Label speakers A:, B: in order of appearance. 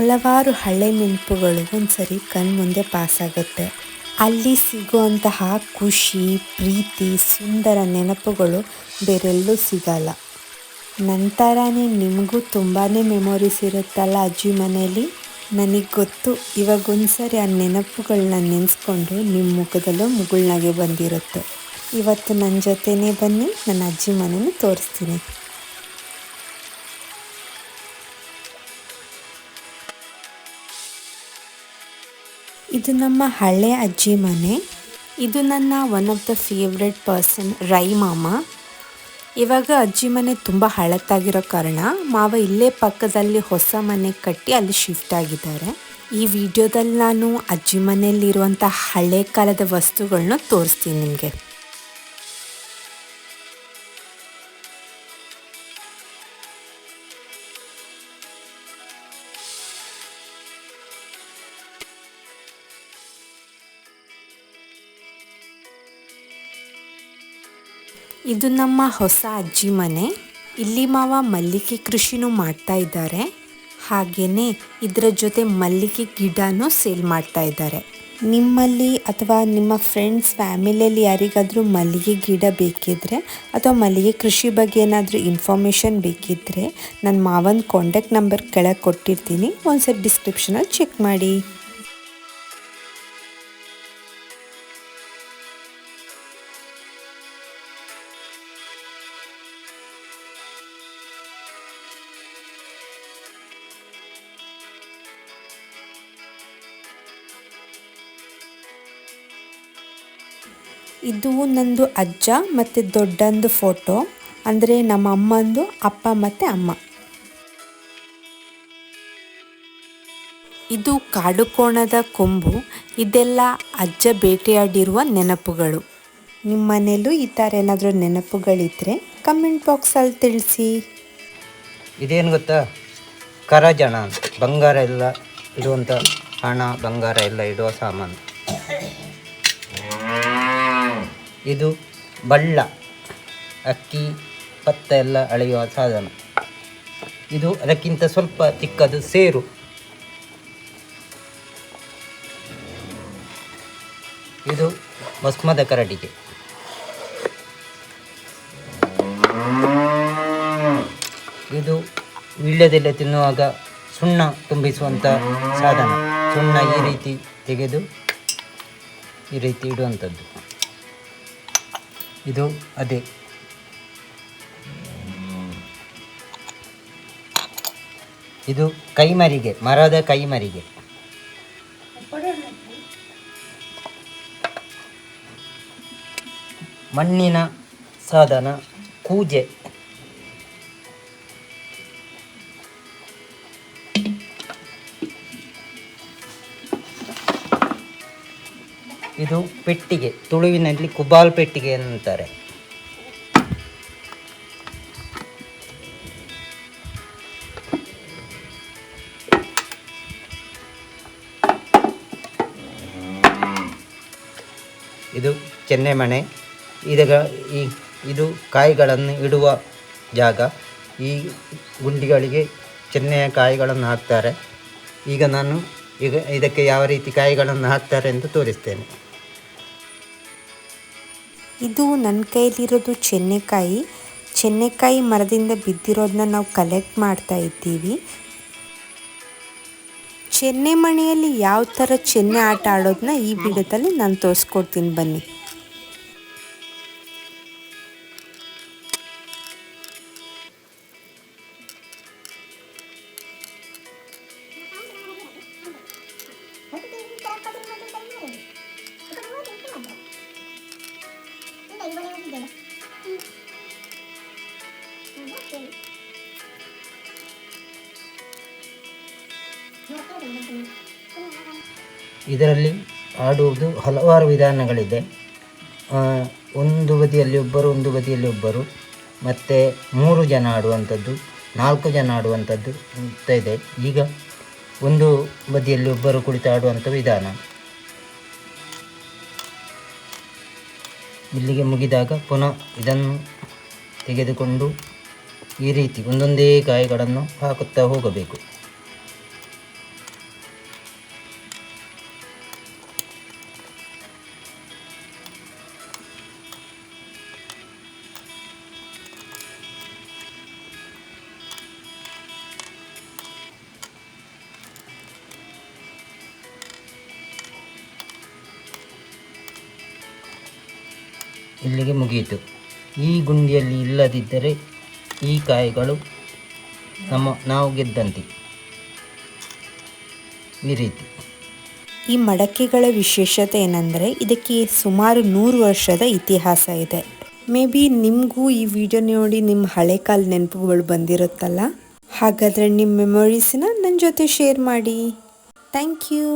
A: ಹಲವಾರು ಹಳೆ ನೆನಪುಗಳು ಒಂದ್ಸರಿ ಕಣ್ಮುಂದೆ ಪಾಸಾಗುತ್ತೆ. ಅಲ್ಲಿ ಸಿಗುವಂತಹ ಖುಷಿ, ಪ್ರೀತಿ, ಸುಂದರ ನೆನಪುಗಳು ಬೇರೆಲ್ಲೂ ಸಿಗಲ್ಲ. ನಂತರನೇ ನಿಮಗೂ ತುಂಬಾ ಮೆಮೊರೀಸ್ ಇರುತ್ತಲ್ಲ ಅಜ್ಜಿ ಮನೆಯಲ್ಲಿ? ನನಗೆ ಗೊತ್ತು, ಇವಾಗ ಸರಿ ಆ ನೆನಪುಗಳನ್ನ ನೆನೆಸ್ಕೊಂಡು ನಿಮ್ಮ ಮುಖದಲ್ಲೂ ಮುಗುಳ್ನಾಗೆ ಬಂದಿರುತ್ತೆ. ಇವತ್ತು ನನ್ನ ಜೊತೆನೇ ಬನ್ನಿ, ನನ್ನ ಅಜ್ಜಿ ಮನೇನ ತೋರಿಸ್ತೀನಿ. ಇದು ನಮ್ಮ ಹಳೆ ಅಜ್ಜಿ ಮನೆ. ಇದು ನನ್ನ one of the favourite person Rai ಮಾಮ. ಇವಾಗ ಅಜ್ಜಿ ಮನೆ ತುಂಬ ಹಳತ್ತಾಗಿರೋ ಕಾರಣ ಮಾವ ಇಲ್ಲೇ ಪಕ್ಕದಲ್ಲಿ ಹೊಸ ಮನೆ ಕಟ್ಟಿ ಅಲ್ಲಿ ಶಿಫ್ಟ್ ಆಗಿದ್ದಾರೆ. ಈ ವಿಡಿಯೋದಲ್ಲಿ ನಾನು ಅಜ್ಜಿ ಮನೆಯಲ್ಲಿರುವಂಥ ಹಳೆ ಕಾಲದ ವಸ್ತುಗಳನ್ನ ತೋರಿಸ್ತೀನಿ ನಿಮಗೆ. ಇದು ನಮ್ಮ ಹೊಸ ಅಜ್ಜಿ ಮನೆ. ಇಲ್ಲಿ ಮಾವ ಮಲ್ಲಿಗೆ ಕೃಷಿನೂ ಮಾಡ್ತಾ ಇದ್ದಾರೆ. ಹಾಗೆಯೇ ಇದರ ಜೊತೆ ಮಲ್ಲಿಗೆ ಗಿಡನೂ ಸೇಲ್ ಮಾಡ್ತಾ ಇದ್ದಾರೆ. ನಿಮ್ಮಲ್ಲಿ ಅಥವಾ ನಿಮ್ಮ ಫ್ರೆಂಡ್ಸ್ ಫ್ಯಾಮಿಲಿಯಲ್ಲಿ ಯಾರಿಗಾದರೂ ಮಲ್ಲಿಗೆ ಗಿಡ ಬೇಕಿದ್ರೆ ಅಥವಾ ಮಲ್ಲಿಗೆ ಕೃಷಿ ಬಗ್ಗೆ ಏನಾದರೂ ಇನ್ಫಾರ್ಮೇಷನ್ ಬೇಕಿದ್ದರೆ ನನ್ನ ಮಾವನ ಕಾಂಟ್ಯಾಕ್ಟ್ ನಂಬರ್ ಕೆಳಗೆ ಕೊಟ್ಟಿರ್ತೀನಿ. ಒಂದ್ಸರಿ ಡಿಸ್ಕ್ರಿಪ್ಷನಲ್ಲಿ ಚೆಕ್ ಮಾಡಿ. ಇದು ನಂದು ಅಜ್ಜ ಮತ್ತು ದೊಡ್ಡಂದು ಫೋಟೋ. ಅಂದರೆ ನಮ್ಮ ಅಮ್ಮಂದು ಅಪ್ಪ ಮತ್ತು ಅಮ್ಮ. ಇದು ಕಾಡುಕೋಣದ ಕೊಂಬು. ಇದೆಲ್ಲ ಅಜ್ಜ ಬೇಟೆಯಾಡಿರುವ ನೆನಪುಗಳು. ನಿಮ್ಮ ಮನೇಲೂ ಈ ಥರ ಏನಾದರೂ ನೆನಪುಗಳಿದ್ದರೆ ಕಮೆಂಟ್ ಬಾಕ್ಸಲ್ಲಿ ತಿಳಿಸಿ.
B: ಇದೇನು ಗೊತ್ತಾ? ಕರಜಣ ಅಂತ. ಬಂಗಾರ ಎಲ್ಲ ಇಡುವಂಥ ಹಣ, ಬಂಗಾರ ಎಲ್ಲ ಇಡುವ ಸಾಮಾನು. ಇದು ಬಳ್ಳ. ಅಕ್ಕಿ ಭತ್ತ ಎಲ್ಲ ಅಳೆಯುವ ಸಾಧನ. ಇದು ಅದಕ್ಕಿಂತ ಸ್ವಲ್ಪ ಚಿಕ್ಕದು ಸೇರು. ಇದು ಭಸ್ಮದ ಕರಡಿಗೆ. ಇದು ವೀಳ್ಯದೆಲೆ ತಿನ್ನುವಾಗ ಸುಣ್ಣ ತುಂಬಿಸುವಂಥ ಸಾಧನ. ಸುಣ್ಣ ಈ ರೀತಿ ತೆಗೆದು ಈ ರೀತಿ ಇಡುವಂಥದ್ದು. ಇದು ಅದೇ. ಇದು ಕೈಮರಿಗೆ ಮರದ ಕೈಮರಿಗೆ. ಮಣ್ಣಿನ ಸಾಧನ ಕೂಜೆ. ಇದು ಪೆಟ್ಟಿಗೆ, ತುಳುವಿನಲ್ಲಿ ಕುಬಾಲ್ ಪೆಟ್ಟಿಗೆ ಅಂತಾರೆ. ಇದು ಚೆನ್ನೆ ಮನೆ ಇದಗ ಈ, ಇದು ಕಾಯಿಗಳನ್ನು ಇಡುವ ಜಾಗ. ಈ ಗುಂಡಿಗಳಿಗೆ ಚೆನ್ನೆಯ ಕಾಯಿಗಳನ್ನು ಹಾಕ್ತಾರೆ. ಈಗ ನಾನು ಈಗ ಇದಕ್ಕೆ ಯಾವ ರೀತಿ ಕಾಯಿಗಳನ್ನು ಹಾಕ್ತಾರೆ ಎಂದು ತೋರಿಸ್ತೇನೆ.
A: ಇದು ನನ್ನ ಕೈಲಿರೋದು ಚೆನ್ನೆಕಾಯಿ. ಚೆನ್ನೆಕಾಯಿ ಮರದಿಂದ ಬಿದ್ದಿರೋದನ್ನ ನಾವು ಕಲೆಕ್ಟ್ ಮಾಡ್ತಾ ಇದ್ದೀವಿ. ಚೆನ್ನೆ ಮಣೆಯಲ್ಲಿ ಯಾವ ಥರ ಚೆನ್ನೆ ಆಟ ಆಡೋದನ್ನ ಈ ಬಿಡದಲ್ಲಿ ನಾನು ತೋರಿಸ್ಕೊಡ್ತೀನಿ ಬನ್ನಿ.
B: ಇದರಲ್ಲಿ ಆಡುವುದು ಹಲವಾರು ವಿಧಾನಗಳಿದೆ. ಒಂದು ಬದಿಯಲ್ಲಿ ಒಬ್ಬರು, ಒಂದು ಬದಿಯಲ್ಲಿ ಒಬ್ಬರು, ಮತ್ತು ಮೂರು ಜನ ಆಡುವಂಥದ್ದು, ನಾಲ್ಕು ಜನ ಆಡುವಂಥದ್ದು ಅಂತ ಇದೆ. ಈಗ ಒಂದು ಬದಿಯಲ್ಲಿ ಒಬ್ಬರು ಕುಳಿತು ಆಡುವಂಥ ವಿಧಾನ. ಇಲ್ಲಿಗೆ ಮುಗಿದಾಗ ಪುನಃ ಇದನ್ನು ತೆಗೆದುಕೊಂಡು ಈ ರೀತಿ ಒಂದೊಂದೇ ಕಾಯಿಗಳನ್ನು ಹಾಕುತ್ತಾ ಹೋಗಬೇಕು. ಇಲ್ಲಿಗೆ ಮುಗಿಯಿತು. ಈ ಗುಂಡಿಯಲ್ಲಿ ಇಲ್ಲದಿದ್ದರೆ ಈ ಕಾಯಿಗಳು ನಮ್ಮ ನಾವು ಗೆದ್ದಂತೆ. ಈ ರೀತಿ
A: ಈ ಮಡಕೆಗಳ ವಿಶೇಷತೆ ಏನಂದರೆ ಇದಕ್ಕೆ ಸುಮಾರು ನೂರು ವರ್ಷದ ಇತಿಹಾಸ ಇದೆ. ಮೇ ಬಿ ನಿಮಗೂ ಈ ವಿಡಿಯೋ ನೋಡಿ ನಿಮ್ಮ ಹಳೆ ಕಾಲ ನೆನಪುಗಳು ಬಂದಿರುತ್ತಲ್ಲ? ಹಾಗಾದರೆ ನಿಮ್ಮ ಮೆಮೊರೀಸ್ನ ನನ್ನ ಜೊತೆ ಶೇರ್ ಮಾಡಿ. Thank you.